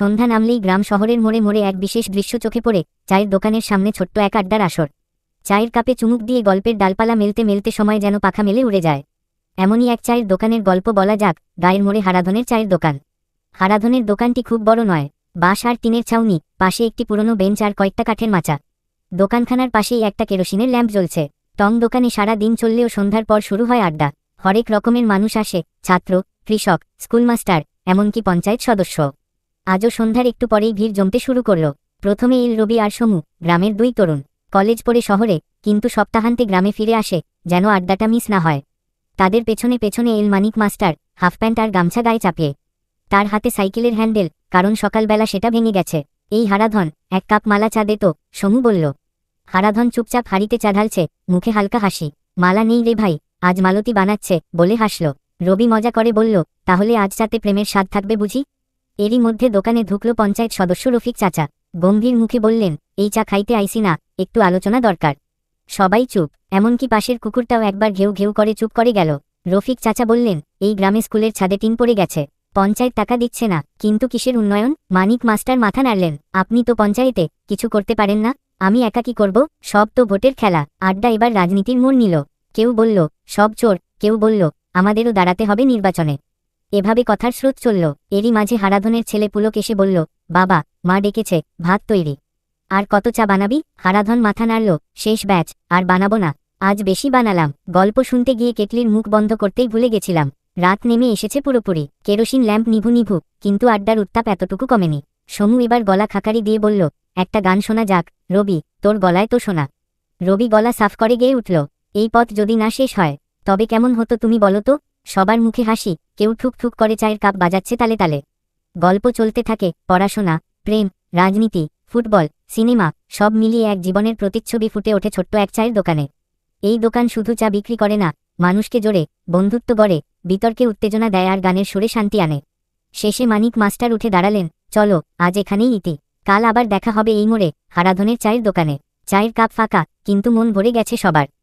সন্ধ্যা নামলেই গ্রাম শহরের মোড়ে মোড়ে এক বিশেষ দৃশ্য চোখে পড়ে, চায়ের দোকানের সামনে ছোট্ট এক আড্ডার আসর। চায়ের কাপে চুমুক দিয়ে গল্পের ডালপালা মেলতে মেলতে সময় যেন পাখা মেলে উড়ে যায়। এমনই এক চায়ের দোকানের গল্প বলা যাক, গায়ের মোড়ে হারাধনের চায়ের দোকান। হারাধনের দোকানটি খুব বড় নয়, বাঁশ আর টিনের ছাউনি, পাশে একটি পুরনো বেঞ্চ আর কয়েকটা কাঠের মাচা। দোকানখানার পাশেই একটা কেরোসিনের ল্যাম্প জ্বলছে। টং দোকানে সারা দিন চললেও সন্ধ্যার পর শুরু হয় আড্ডা। হরেক রকমের মানুষ আসে, ছাত্র, কৃষক, স্কুলমাস্টার, এমনকি পঞ্চায়েত সদস্য। আজও সন্ধ্যার একটু পরেই ভিড় জমতে শুরু করল। প্রথমে ইল, রবি আর সমু, গ্রামের দুই তরুণ, কলেজ পড়ে শহরে, কিন্তু সপ্তাহান্তে গ্রামে ফিরে আসে, যেন আড্ডাটা মিস না হয়। তাদের পেছনে পেছনে এল মানিক মাস্টার, হাফ প্যান্ট আর গামছা গায়ে চাপিয়ে। তার হাতে সাইকেলের হ্যান্ডেল, কারণ সকালবেলা সেটা ভেঙে গেছে। এই হারাধন, এক কাপ মালা চা দে তো, সমু বলল। হারাধন চুপচাপ হাড়িতে চা ঢালছে, মুখে হালকা হাসি। মালা নেই রে ভাই, আজ মালতী বানাচ্ছে, বলে হাসল। রবি মজা করে বলল, তাহলে আজ চাতে প্রেমের স্বাদ থাকবে বুঝি? এরই মধ্যে দোকানে ঢুকল পঞ্চায়েত সদস্য রফিক চাচা। গম্ভীর মুখে বললেন, এই চা খাইতে আইসি না, একটু আলোচনা দরকার। সবাই চুপ, এমনকি পাশের কুকুরটাও একবার ঘেউ ঘেউ করে চুপ করে গেল। রফিক চাচা বললেন, এই গ্রামে স্কুলের ছাদে টিন পড়ে গেছে। পঞ্চায়েত টাকা দিচ্ছে না, কিন্তু কিসের উন্নয়ন? মানিক মাস্টার মাথা নাড়লেন, আপনি তো পঞ্চায়েতে, কিছু করতে পারেন না? আমি একা কি করব? সব তো ভোটের খেলা। আড্ডা এবার রাজনীতির মোড় নিল। কেউ বলল, সব চোর। কেউ বলল, আমাদেরও দাঁড়াতে হবে নির্বাচনে। এভাবে কথার স্রোত চলল। এরই মাঝে হারাধনের ছেলে পুলক এসে বলল, বাবা, মা ডেকেছে, ভাত তৈরি। আর কত চা বানাবি? হারাধন মাথা নাড়ল, শেষ ব্যাচ, আর বানাবো না। আজ বেশি বানালাম। গল্প শুনতে গিয়ে কেটলির মুখ বন্ধ করতেই ভুলে গেছিলাম। রাত নেমে এসেছে পুরোপুরি। কেরোসিন ল্যাম্প নিভু নিভু, কিন্তু আড্ডার উত্তাপ এতটুকু কমেনি। সমু এবার গলা খাকারি দিয়ে বলল, একটা গান শোনা যাক। রবি, তোর গলায় তো শোনা। রবি গলা সাফ করে গেয়ে উঠল, এই পথ যদি না শেষ হয়, তবে কেমন হতো তুমি বলো তো? সবার মুখে হাসি, কেউ ঠুক ঠুক করে চায়ের কাপ বাজাচ্ছে তালে তালে। গল্প চলতে থাকে, পড়াশোনা, প্রেম, রাজনীতি, ফুটবল, সিনেমা, সব মিলিয়ে এক জীবনের প্রতিচ্ছবি ফুটে ওঠে ছোট্ট এক চায়ের দোকানে। এই দোকান শুধু চা বিক্রি করে না, মানুষকে জোরে, বন্ধুত্ব গড়ে, বিতর্কে উত্তেজনা দেয় আর গানের সুরে শান্তি আনে। শেষে মানিক মাস্টার উঠে দাঁড়ালেন, চলো, আজ এখানেই ইতি, কাল আবার দেখা হবে এই মোড়ে, হারাধনের চায়ের দোকানে। চায়ের কাপ ফাঁকা, কিন্তু মন ভরে গেছে সবার।